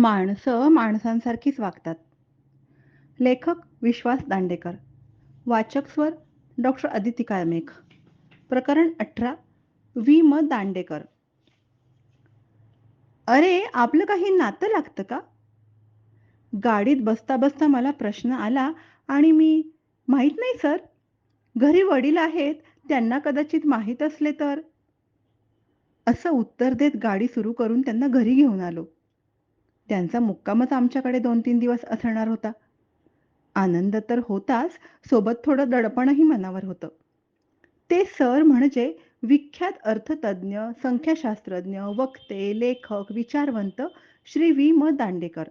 माणसं माणसांसारखीच वागतात. लेखक विश्वास दांडेकर वाचक स्वर डॉक्टर अदिती काळमेघ प्रकरण अठरा वी म. दांडेकर. अरे आपलं काही नातं लागतं का? गाडीत बसता बसता मला प्रश्न आला आणि मी माहीत नाही सर. घरी वडील आहेत त्यांना कदाचित माहीत असले तर? असं उत्तर देत गाडी सुरू करून त्यांना घरी घेऊन आलो. त्यांचा मुक्कामच आमच्याकडे दोन तीन दिवस असणार होता. आनंद तर होताच सोबत थोडं दडपणही मनावर होतं. ते सर म्हणजे विख्यात अर्थतज्ञ संख्याशास्त्रज्ञ वक्ते लेखक विचारवंत श्री वी म. दांडेकर.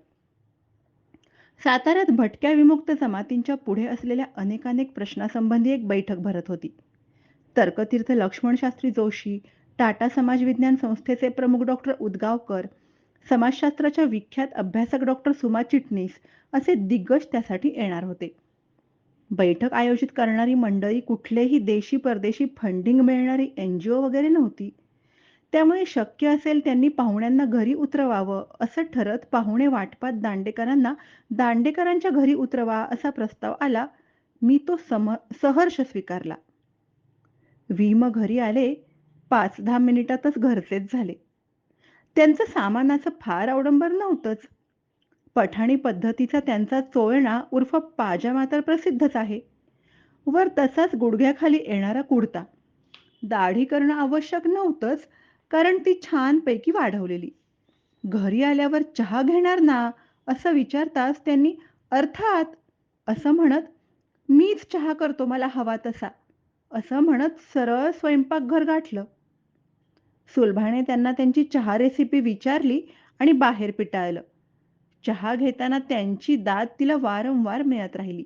साताऱ्यात भटक्या विमुक्त जमातींच्या पुढे असलेल्या अनेकानेक प्रश्नासंबंधी एक बैठक भरत होती. तर्कतीर्थ लक्ष्मणशास्त्री जोशी टाटा समाज विज्ञान संस्थेचे प्रमुख डॉक्टर उदगावकर समाजशास्त्राच्या विख्यात अभ्यासक डॉक्टर सुमा चिटणीस असे दिग्गज त्यासाठी येणार होते. बैठक आयोजित करणारी मंडळी कुठलेही देशी परदेशी फंडिंग मिळणारी एन जी ओ वगैरे नव्हती. त्यामुळे शक्य असेल त्यांनी पाहुण्यांना घरी उतरवावं असं ठरत पाहुणे वाटपात दांडेकरांना दांडेकरांच्या घरी उतरवा असा प्रस्ताव आला. मी तो सम सहर्ष स्वीकारला. विम घरी आले. पाच दहा मिनिटातच घरचेच झाले. त्यांचं सामानाचं फार अवडंबर नव्हतंच. पठाणी पद्धतीचा त्यांचा चोळणा उर्फ पाजामा तर प्रसिद्धच आहे. वर तसाच गुडघ्याखाली येणारा कुडता. दाढी करणं आवश्यक नव्हतंच कारण ती छानपैकी वाढवलेली. घरी आल्यावर चहा घेणार ना असं विचारताच त्यांनी अर्थात असं म्हणत मीच चहा करतो मला हवा तसा असं म्हणत सरळ स्वयंपाकघर गाठलं. सुलभाने त्यांना त्यांची चहा रेसिपी विचारली आणि बाहेर पिटाळलं. चहा घेताना त्यांची दाद तिला वारंवार मिळत राहिली.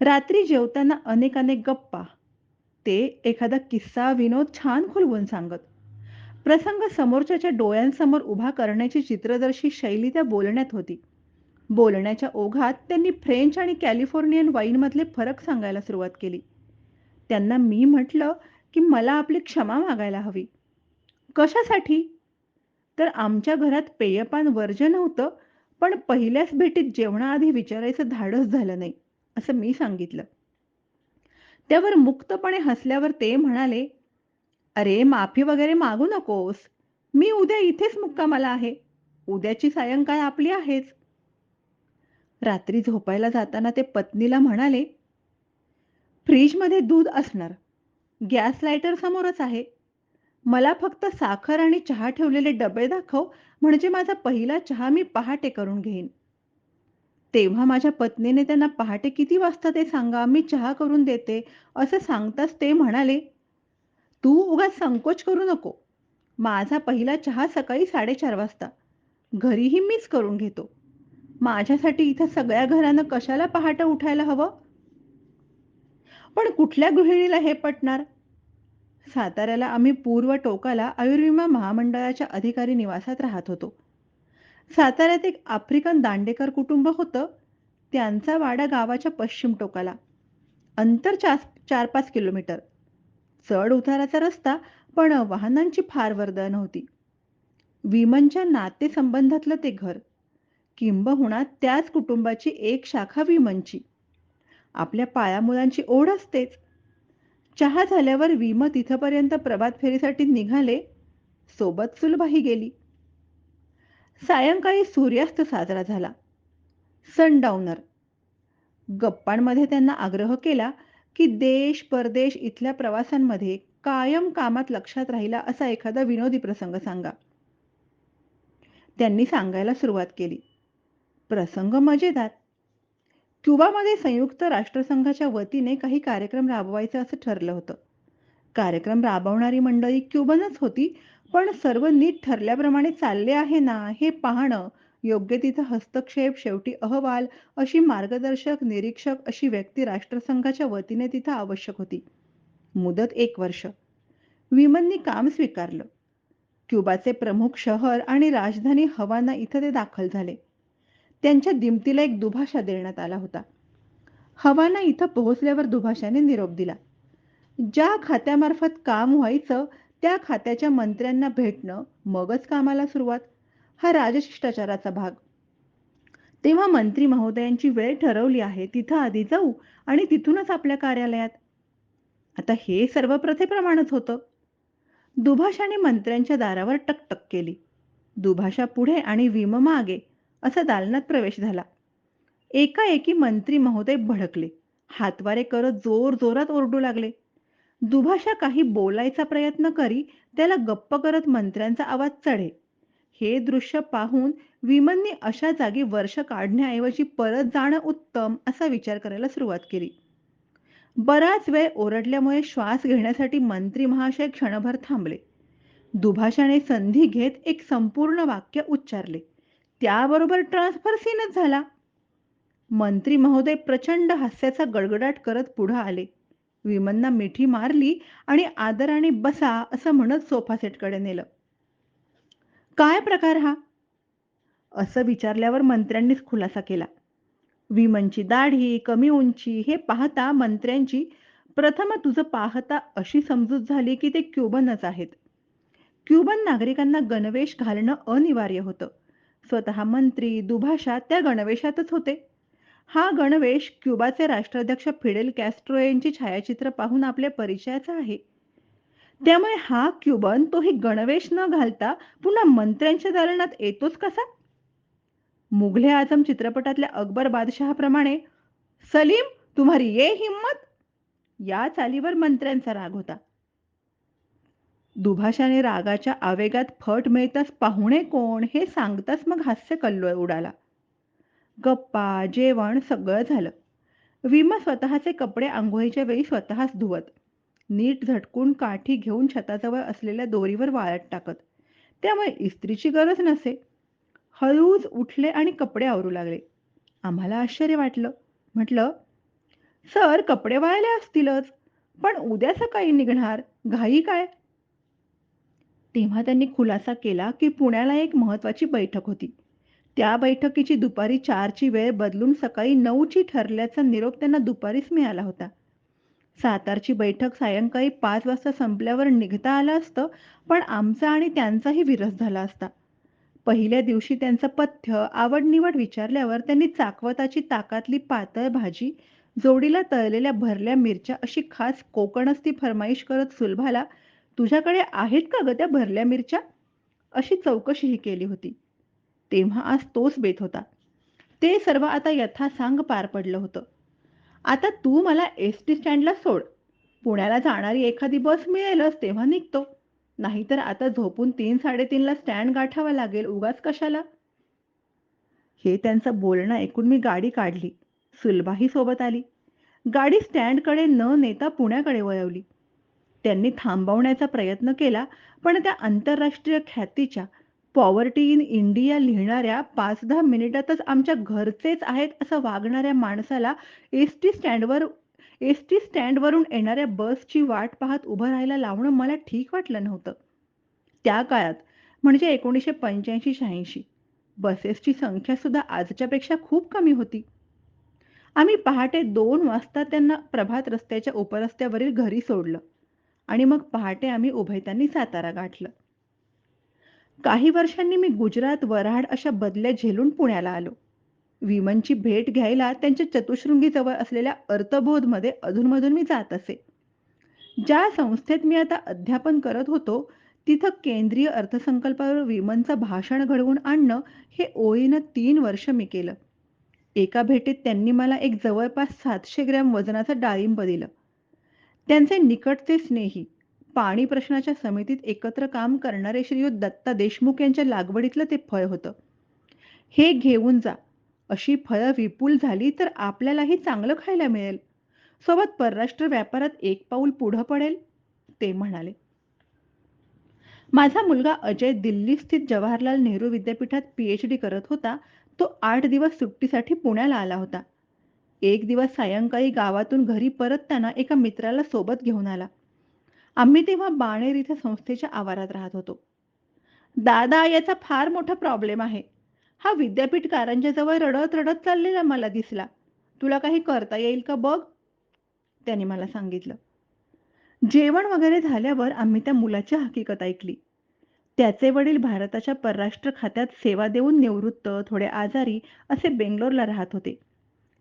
रात्री जेवताना अनेक अनेक गप्पा. ते एखादा किस्सा विनोद छान खुलवून सांगत. प्रसंग समोरच्याच्या डोळ्यांसमोर उभा करण्याची चित्रदर्शी शैली त्या बोलण्यात होती. बोलण्याच्या ओघात त्यांनी फ्रेंच आणि कॅलिफोर्नियन वाईनमधले फरक सांगायला सुरुवात केली. त्यांना मी म्हटलं की मला आपली क्षमा मागायला हवी. कशासाठी? तर आमच्या घरात पेयपान वर्जन नव्हतं पण पहिल्याच भेटीत जेवणाआधी विचारायचं धाडस झालं नाही असं मी सांगितलं. त्यावर मुक्तपणे हसल्यावर ते म्हणाले अरे माफी वगैरे मागू नकोस. मी उद्या इथेच मुक्कामाला आहे. उद्याची सायंकाळ आपली आहेच. रात्री झोपायला जाताना ते पत्नीला म्हणाले फ्रीजमध्ये दूध असणार. गॅस लायटर समोरच आहे. मला फक्त साखर आणि चहा ठेवलेले डबे दाखव म्हणजे माझा पहिला चहा मी पहाटे करून घेईन. तेव्हा माझ्या पत्नीने त्यांना पहाटे किती वाजता ते सांगा मी चहा करून देते असं सांगताच ते म्हणाले तू उगा संकोच करू नको. माझा पहिला चहा सकाळी साडेचार वाजता. घरीही मीच करून घेतो. माझ्यासाठी इथं सगळ्या घरानं कशाला पहाटे उठायला हवं? पण कुठल्या गृहिणीला हे पटणार? साताऱ्याला आम्ही पूर्व टोकाला आयुर्विमा महामंडळाच्या अधिकारी निवासात राहत होतो. साताऱ्यात एक आफ्रिकन दांडेकर कुटुंब होतं. त्यांचा वाडा गावाच्या पश्चिम टोकाला. अंतर चार चार पाच किलोमीटर. चढ उताराचा रस्ता पण वाहनांची फार वर्दळ नव्हती. विमनच्या नातेसंबंधातलं ते घर. किंबहुना त्याच कुटुंबाची एक शाखा विमनची. आपल्या पाया मुलांची ओढ असतेच. चहा झाल्यावर विम तिथपर्यंत प्रभात फेरीसाठी निघाले. सोबत सुलभाही गेली. सायंकाळी सूर्यास्त साजरा झाला. सनडाऊनर. गप्पांमध्ये त्यांना आग्रह केला की देश परदेश इथल्या प्रवासांमध्ये कायम कामात लक्षात राहिला असा एखादा विनोदी प्रसंग सांगा. त्यांनी सांगायला सुरुवात केली. प्रसंग मजेदार. क्युबामध्ये संयुक्त राष्ट्रसंघाच्या वतीने काही कार्यक्रम राबवायचे असं ठरलं होतं. कार्यक्रम राबवणारी मंडळी क्युबनच होती पण सर्व नीट ठरल्याप्रमाणे चालले आहे ना हे पाहणं योग्य तिथं हस्तक्षेप शेवटी अहवाल अशी मार्गदर्शक निरीक्षक अशी व्यक्ती राष्ट्रसंघाच्या वतीने तिथं आवश्यक होती. मुदत एक वर्ष. विमननी काम स्वीकारलं. क्युबाचे प्रमुख शहर आणि राजधानी हवाना इथं ते दाखल झाले. त्यांच्या दिमतीला एक दुभाषा देण्यात आला होता. हवाना इथं पोहोचल्यावर दुभाषाने निरोप दिला. ज्या खात्यामार्फत काम व्हायचं त्या खात्याच्या मंत्र्यांना भेटणं मगच कामाला सुरुवात. हा राजशिष्टाचाराचा भाग. तेव्हा मंत्री महोदयांची वेळ ठरवली आहे तिथं आधी जाऊ आणि तिथूनच आपल्या कार्यालयात. आता हे सर्व प्रथेप्रमाणेच होतं. दुभाषाने मंत्र्यांच्या दारावर टकटक केली. दुभाषा पुढे आणि विम मागे असा दालनात प्रवेश झाला. एकाएकी मंत्री महोदय भडकले. हातवारे करत जोर जोरात ओरडू लागले. दुभाषा काही बोलायचा प्रयत्न करी त्याला गप्प करत मंत्र्यांचा आवाज चढे. हे दृश्य पाहून विमनने अशा जागी वर्ष काढण्याऐवजी परत जाणं उत्तम असा विचार करायला सुरुवात केली. बराच वेळ ओरडल्यामुळे श्वास घेण्यासाठी मंत्री महाशय क्षणभर थांबले. दुभाषाने संधी घेत एक संपूर्ण वाक्य उच्चारले. त्याबरोबर ट्रान्सफर सीनच झाला. मंत्री महोदय प्रचंड हास्याचा गडगडाट करत पुढे आले. विमनना मिठी मारली आणि आदराने बसा असं म्हणत सोफा सेटकडे नेलं. काय प्रकार हा? असं विचारल्यावर मंत्र्यांनीच खुलासा केला. विमनची दाढी कमी उंची हे पाहता मंत्र्यांची प्रथम तुझं पाहता अशी समजूत झाली की ते क्युबनच आहेत. क्युबन नागरिकांना गणवेश घालणं अनिवार्य होतं. स्वतः मंत्री दुभाषा त्या गणवेशातच होते. हा गणवेश क्युबाचे राष्ट्राध्यक्ष फिडेल कॅस्ट्रो यांची छायाचित्र पाहून आपल्या परिचयाचा आहे. त्यामुळे हा क्युबन तोही गणवेश न घालता पुन्हा मंत्र्यांच्या दालनात येतोच कसा? मुघले आजम चित्रपटातल्या अकबर बादशहाप्रमाणे सलीम तुम्हारी ये हिम्मत? या चालीवर मंत्र्यांचा राग होता. दुभाषाने रागाच्या आवेगात फट मिळताच पाहुणे कोण हे सांगताच मग हास्य कल्लोळ उडाला. गप्पा जेवण सगळं झालं. विमा स्वतःचे कपडे आंघोळीच्या वेळी स्वतःच धुवत. नीट झटकून काठी घेऊन छताजवळ असलेल्या दोरीवर वाळत टाकत. त्यामुळे इस्त्रीची गरज नसे. हळूच उठले आणि कपडे आवरू लागले. आम्हाला आश्चर्य वाटलं. म्हटलं सर कपडे वाळले असतीलच. पण उद्या सकाळी निघणार. घाई काय? तेव्हा त्यांनी खुलासा केला की पुण्याला एक महत्वाची बैठक होती. त्या बैठकीची दुपारी चारची वेळ बदलून सकाळी नऊची ठरल्याचा निरोप त्यांना दुपारीच मिळाला होता. सातारची बैठक सायंकाळी पाच वाजता संपल्यावर निघता आलं असतं पण आमचा आणि त्यांचाही विरस झाला असता. पहिल्या दिवशी त्यांचं पथ्य आवडनिवड विचारल्यावर त्यांनी चाकवताची ताकातली पातळ भाजी जोडीला तळलेल्या भरल्या मिरच्या अशी खास कोकणस्ती फरमाईश करत सुलभाला तुझ्याकडे आहेत का ग त्या भरल्या मिरच्या? अशी चौकशीही केली होती. तेव्हा आज तोच बेत होता. ते सर्व आता यथासांग पार पडलं होतं. आता तू मला एस टी स्टँडला सोड. पुण्याला जाणारी एखादी बस मिळेलच तेव्हा निघतो. नाहीतर आता झोपून तीन साडेतीनला स्टँड गाठावा लागेल उगाच कशाला? हे त्यांचं बोलणं ऐकून मी गाडी काढली. सुलभाही सोबत आली. गाडी स्टँडकडे न नेता पुण्याकडे वळवली. त्यांनी थांबवण्याचा प्रयत्न केला पण त्या आंतरराष्ट्रीय ख्यातीच्या पॉवर्टी इन इंडिया लिहिणाऱ्या पाच दहा मिनिटातच आमच्या घरचेच आहेत असं वागणाऱ्या माणसाला एस टी स्टँडवर एस टी स्टँडवरून येणाऱ्या बसची वाट पाहत उभं राहायला लावणं मला ठीक वाटलं नव्हतं. त्या काळात म्हणजे एकोणीसशे पंच्याऐंशी शहाऐंशी. बसेसची संख्या सुद्धा आजच्यापेक्षा खूप कमी होती. आम्ही पहाटे दोन वाजता त्यांना प्रभात रस्त्याच्या उपरस्त्यावरील घरी सोडलं. आणि मग पहाटे आम्ही उभयतांनी सातारा गाठलं. काही वर्षांनी मी गुजरात वऱ्हाड अशा बदल्या झेलून पुण्याला आलो. विमनची भेट घ्यायला त्यांच्या चतुशृंगीजवळ असलेल्या अर्थबोधमध्ये अधूनमधून मी जात असे. ज्या संस्थेत मी आता अध्यापन करत होतो तिथं केंद्रीय अर्थसंकल्पावर विमनचं भाषण घडवून आणणं हे ओळीनं तीन वर्ष मी केलं. एका भेटीत त्यांनी मला एक जवळपास सातशे ग्रॅम वजनाचं डाळिंब दिलं. त्यांचे निकटचे स्नेही पाणी प्रश्नाच्या समितीत एकत्र काम करणारे श्रीयुत दत्ता देशमुख यांच्या लागवडीतलं ते फळ होतं. हे घेऊन जा. अशी फळं विपुल झाली तर आपल्यालाही चांगलं खायला मिळेल. सोबत परराष्ट्र व्यापारात एक पाऊल पुढं पडेल ते म्हणाले. माझा मुलगा अजय दिल्ली स्थित जवाहरलाल नेहरू विद्यापीठात पीएच डी करत होता. तो आठ दिवस सुट्टीसाठी पुण्याला आला होता. एक दिवस सायंकाळी गावातून घरी परतताना एका मित्राला सोबत घेऊन आला. आम्ही तेव्हा बाणेर इथे संस्थेच्या आवारात राहत होतो. दादा याचा फार मोठा प्रॉब्लेम आहे. हा विद्यापीठ कारंजा जवळ रडत रडत चाललेला मला दिसला. तुला काही करता येईल का बघ? त्याने मला सांगितलं. जेवण वगैरे झाल्यावर आम्ही त्या मुलाची हकीकत ऐकली. त्याचे वडील भारताच्या परराष्ट्र खात्यात सेवा देऊन निवृत्त, थोडे आजारी असे बेंगलोरला राहत होते.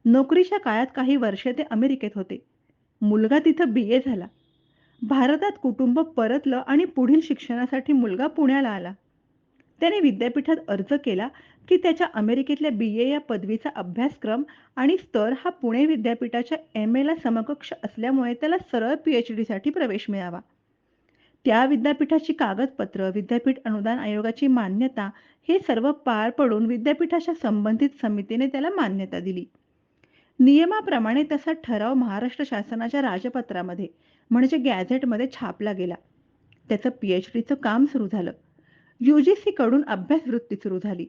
नोकरीच्या काळात काही वर्षे ते अमेरिकेत होते. मुलगा तिथं बी-ए झाला. भारतात कुटुंब परतलं आणि पुढील शिक्षणासाठी मुलगा पुण्याला आला. त्याने विद्यापीठात अर्ज केला, की त्याच्या अमेरिकेतल्या बी-ए या पदवीचा अभ्यासक्रम आणि स्तर हा पुणे विद्यापीठाच्या एम-एला समकक्ष असल्यामुळे त्याला सरळ पी-एच-डीसाठी प्रवेश मिळावा. त्या विद्यापीठाची कागदपत्र, विद्यापीठ अनुदान आयोगाची मान्यता हे सर्व पार पडून विद्यापीठाच्या संबंधित समितीने त्याला मान्यता दिली. नियमाप्रमाणे तसा ठराव महाराष्ट्र शासनाच्या राजपत्रामध्ये म्हणजे गॅझेटमध्ये छापला गेला. त्याचं पी-एच-डीचं काम सुरू झालं. यू-जी-सीकडून अभ्यासवृत्ती सुरू झाली,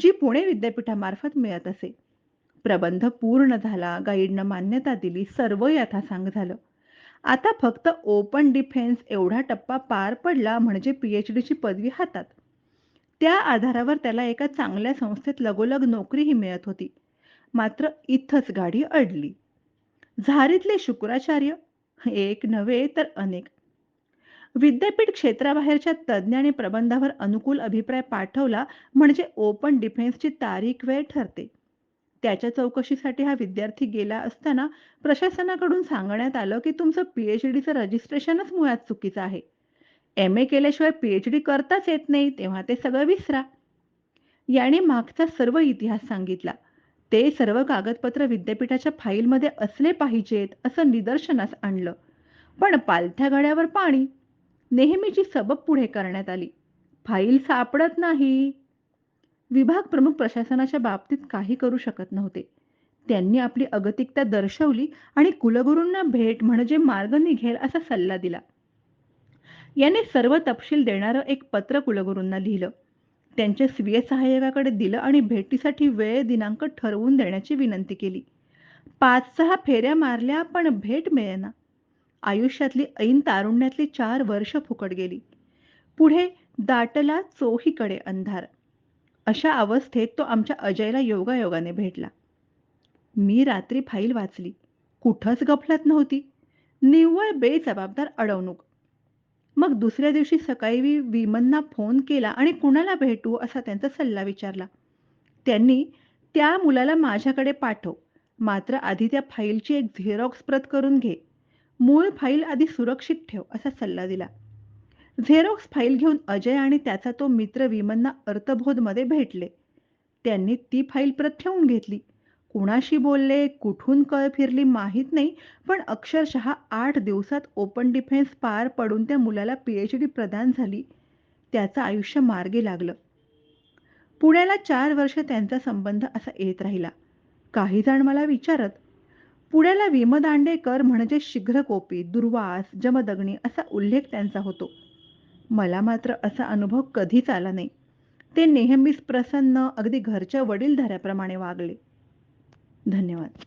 जी पुणे विद्यापीठामार्फत मिळत असे. प्रबंध पूर्ण झाला, गाईडनं मान्यता दिली, सर्व यथासांग झालं. आता फक्त ओपन डिफेन्स एवढा टप्पा पार पडला म्हणजे पी-एच-डीची पदवी हातात. त्या आधारावर त्याला एका चांगल्या संस्थेत लगोलग नोकरीही मिळत होती. मात्र इथंच गाडी अडली. झारीतले शुक्राचार्य एक नव्हे तर अनेक. विद्यापीठ क्षेत्राबाहेरच्या तज्ज्ञाने प्रबंधावर अनुकूल अभिप्राय पाठवला म्हणजे ओपन डिफेन्सची तारीख वेळ ठरते. त्याच्या चौकशीसाठी हा विद्यार्थी गेला असताना प्रशासनाकडून सांगण्यात आलं, की तुमचं पी-एच-डीचं रजिस्ट्रेशनच मुळात चुकीचं आहे. एम-ए केल्याशिवाय पी-एच-डी करताच येत नाही, तेव्हा ते सगळं विसरा. याने मागचा सर्व इतिहास सांगितला. ते सर्व कागदपत्र विद्यापीठाच्या फाईलमध्ये असले पाहिजेत असं निदर्शनास आणलं. पण पालथ्या घड्यावर पाणी. नेहमीची सबब पुढे करण्यात आली. फाईल सापडत नाही. विभाग प्रमुख प्रशासनाच्या बाबतीत काही करू शकत नव्हते. त्यांनी आपली अगतिकता दर्शवली आणि कुलगुरूंना भेट म्हणजे मार्ग निघेल असा सल्ला दिला. याने सर्व तपशील देणारं एक पत्र कुलगुरूंना लिहिलं. त्यांच्या स्वीय सहाय्यकाकडे दिलं आणि भेटीसाठी वेळ दिनांक ठरवून देण्याची विनंती केली. पाच-सहा फेऱ्या मारल्या पण भेट मिळेना. आयुष्यातली ऐन तारुण्यातली चार वर्ष फुकट गेली. पुढे दाटला चोहीकडे अंधार. अशा अवस्थेत तो आमच्या अजयला योगायोगाने भेटला. मी रात्री फाईल वाचली. कुठंच गफलत नव्हती. निव्वळ बेजबाबदार अडवणूक. मग दुसऱ्या दिवशी सकाळी विमनना फोन केला आणि कुणाला भेटू असा त्यांचा सल्ला विचारला. त्यांनी त्या मुलाला माझ्याकडे पाठव, मात्र आधी त्या फाईलची एक झेरॉक्स प्रत करून घे. मूळ फाईल आधी सुरक्षित ठेव असा सल्ला दिला. झेरॉक्स फाईल घेऊन अजय आणि त्याचा तो मित्र विमनना अर्थबोधमध्ये भेटले. त्यांनी ती फाईल प्रत ठेवून घेतली. कुणाशी बोलले, कुठून कळ फिरली माहीत नाही, पण अक्षरशः आठ दिवसात ओपन डिफेन्स पार पडून त्या मुलाला पी-एच-डी प्रदान झाली. त्याचं आयुष्य मार्गी लागलं. पुण्याला चार वर्ष त्यांचा संबंध असा येत राहिला. काही जण मला विचारत, पुण्याला विमदांडेकर म्हणजे शीघ्रकोपी, दुर्वास, जमदग्नी असा उल्लेख त्यांचा होतो. मला मात्र असा अनुभव कधीच आला नाही. ते नेहमीच प्रसन्न, अगदी घरच्या वडीलधाऱ्याप्रमाणे वागले. धन्यवाद.